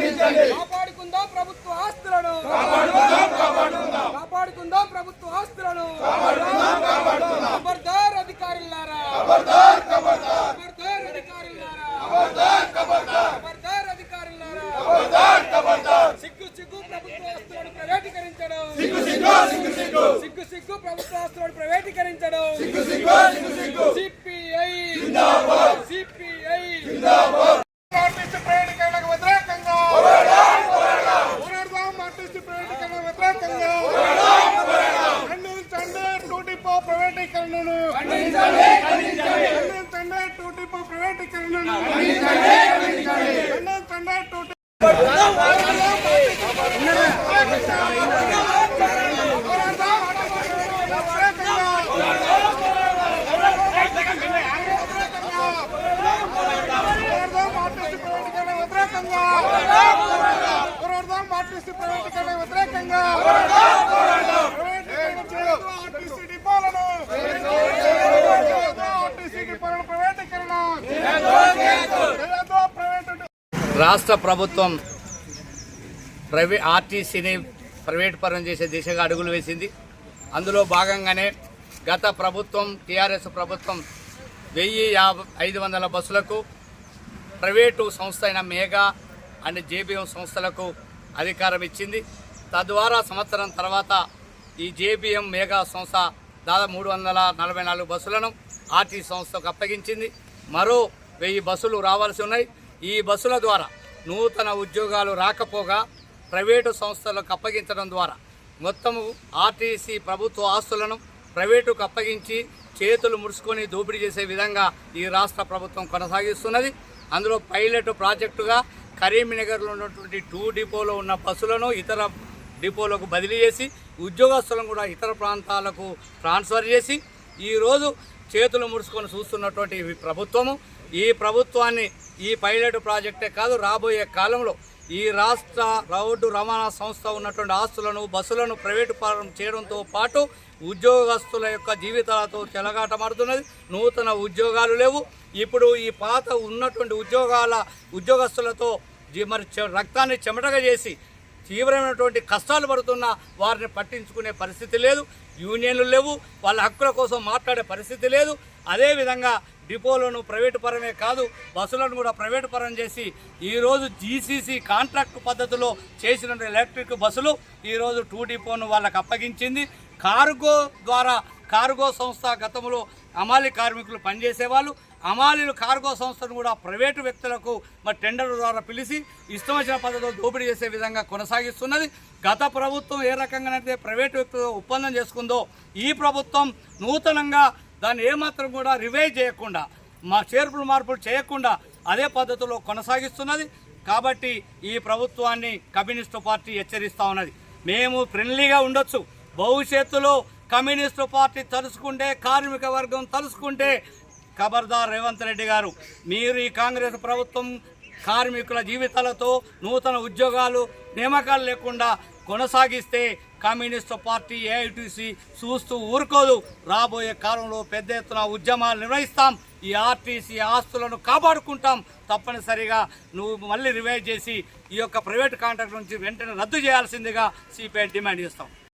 Vamos! grande. ప్రైవేటీకరణను ఖండించండి two పోరాడదాం RTC ప్రైవేటీకరణ వ్యతిరేకంగా పోరాడదాం ఆర్టీసీ ప్రైవేటీకరణ వ్యతిరేకంగా ప్రైవేటీకరణ చేయొద్దు ఆర్టీసీ డిపోలను చేయొద్దు ఆర్టీసీ డిపోలను ప్రైవేటీకరణ చేయొద్దు ప్రైవేటు రాష్ట్ర ప్రభుత్వం ప్రైవే ఆర్టీసీని ప్రైవేట్ పరం చేసే దిశగా అడుగులు వేసింది. అందులో భాగంగానే గత ప్రభుత్వం టీఆర్ఎస్ ప్రభుత్వం వెయ్యి యాభై ఐదు వందల బస్సులకు ప్రైవేటు సంస్థ అయిన మేఘా అండ్ జేబీఎం సంస్థలకు అధికారం ఇచ్చింది. తద్వారా సంవత్సరం తర్వాత ఈ జేబీఎం మేఘా సంస్థ దాదాపు మూడు వందల నలభై నాలుగు బస్సులను ఆర్టీసీ సంస్థకు అప్పగించింది. మరో వెయ్యి బస్సులు రావాల్సి ఉన్నాయి. ఈ బస్సుల ద్వారా నూతన ఉద్యోగాలు రాకపోగా ప్రైవేటు సంస్థలకు అప్పగించడం ద్వారా మొత్తము ఆర్టీసీ ప్రభుత్వ ఆస్తులను ప్రైవేటుకు అప్పగించి చేతులు ముడుచుకొని దోపిడీ చేసే విధంగా ఈ రాష్ట్ర ప్రభుత్వం కొనసాగిస్తున్నది. అందులో పైలట్ ప్రాజెక్టుగా కరీంనగర్లో ఉన్నటువంటి టూ డిపోలో ఉన్న బస్సులను ఇతర డిపోలకు బదిలీ చేసి ఉద్యోగస్తులను కూడా ఇతర ప్రాంతాలకు ట్రాన్స్ఫర్ చేసి ఈరోజు చేతులు ముడుచుకొని చూస్తున్నటువంటి ప్రభుత్వము ఈ ప్రభుత్వాన్ని ఈ పైలట్ ప్రాజెక్టే కాదు రాబోయే కాలంలో ఈ రాష్ట్ర రోడ్డు రవాణా సంస్థ ఉన్నటువంటి ఆస్తులను బస్సులను ప్రైవేటు పాలన చేయడంతో పాటు ఉద్యోగస్తుల యొక్క జీవితాలతో చెలగాటమాడుతున్నది. నూతన ఉద్యోగాలు లేవు. ఇప్పుడు ఈ పాత ఉన్నటువంటి ఉద్యోగాల ఉద్యోగస్తులతో జీ- మరి చె- రక్తాన్ని చెమటగా చేసి తీవ్రమైనటువంటి కష్టాలు పడుతున్న వారిని పట్టించుకునే పరిస్థితి లేదు. యూనియన్లు లేవు వాళ్ళ హక్కుల కోసం మాట్లాడే పరిస్థితి లేదు. అదేవిధంగా డిపోలను ప్రైవేటు పరమే కాదు బస్సులను కూడా ప్రైవేటు పరం చేసి ఈరోజు జీసీసీ కాంట్రాక్ట్ పద్ధతిలో చేసిన ఎలక్ట్రిక్ బస్సులు ఈరోజు టూ డిపోను వాళ్ళకి అప్పగించింది. కార్గో ద్వారా కార్గో సంస్థ గతంలో అమాలి కార్మికులు పనిచేసేవాళ్ళు. అమాలీలు కార్గో సంస్థను కూడా ప్రైవేటు వ్యక్తులకు మరి టెండర్ ద్వారా పిలిచి ఇష్టం వచ్చిన పద్ధతిలో దోపిడీ చేసే విధంగా కొనసాగిస్తున్నది. గత ప్రభుత్వం ఏ రకంగానైతే ప్రైవేటు వ్యక్తులతో ఒప్పందం చేసుకుందో ఈ ప్రభుత్వం నూతనంగా దాన్ని ఏమాత్రం కూడా రివైజ్ చేయకుండా మా చేర్పులు మార్పులు చేయకుండా అదే పద్ధతిలో కొనసాగిస్తున్నది. కాబట్టి ఈ ప్రభుత్వాన్ని కమ్యూనిస్టు పార్టీ హెచ్చరిస్తూ ఉన్నది. మేము ఫ్రెండ్లీగా ఉండొచ్చు. భవిష్యత్తులో కమ్యూనిస్టు పార్టీ తలుసుకుంటే కార్మిక వర్గం తలుసుకుంటే ఖబర్దార్ రేవంత్ రెడ్డి గారు మీరు ఈ కాంగ్రెస్ ప్రభుత్వం కార్మికుల జీవితాలతో నూతన ఉద్యోగాలు నియామకాలు లేకుండా కొనసాగిస్తే కమ్యూనిస్టు పార్టీ ఏఐటీసీ చూస్తూ ఊరుకోదు. రాబోయే కాలంలో పెద్ద ఎత్తున ఉద్యమాలు నిర్వహిస్తాం. ఈ ఆర్టీసీ ఆస్తులను కాపాడుకుంటాం. తప్పనిసరిగా నువ్వు మళ్ళీ రివైజ్ చేసి ఈ యొక్క ప్రైవేట్ కాంట్రాక్ట్ నుంచి వెంటనే రద్దు చేయాల్సిందిగా సిపిఐ డిమాండ్ చేస్తాం.